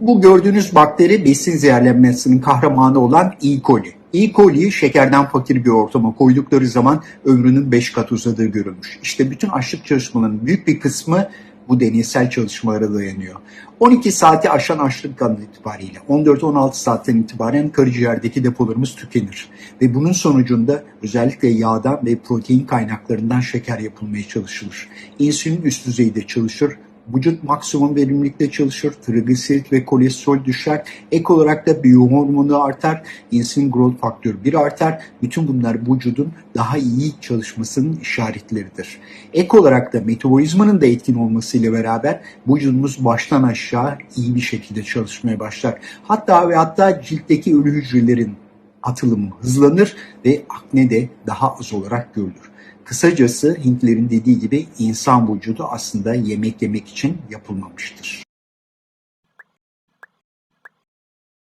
Bu gördüğünüz bakteri besin zehirlenmesinin kahramanı olan E. coli. E. coli şekerden fakir bir ortama koydukları zaman ömrünün 5 kat uzadığı görülmüş. İşte bütün açlık çalışmalarının büyük bir kısmı bu deneysel çalışmalara dayanıyor. 12 saati aşan açlık an itibariyle 14-16 saatten itibaren karaciğerdeki depolarımız tükenir. Ve bunun sonucunda özellikle yağdan ve protein kaynaklarından şeker yapılmaya çalışılır. İnsülin üst düzeyde çalışır, vücut maksimum verimlilikte çalışır, trigliserit ve kolesterol düşer, ek olarak da biyohormonu artar, insülin growth faktörü 1 artar. Bütün bunlar vücudun daha iyi çalışmasının işaretleridir. Ek olarak da metabolizmanın da etkin olmasıyla beraber vücudumuz baştan aşağı iyi bir şekilde çalışmaya başlar. Hatta ve hatta ciltteki ölü hücrelerin atılımı hızlanır ve akne de daha az olarak görülür. Kısacası Hintlerin dediği gibi insan vücudu aslında yemek yemek için yapılmamıştır.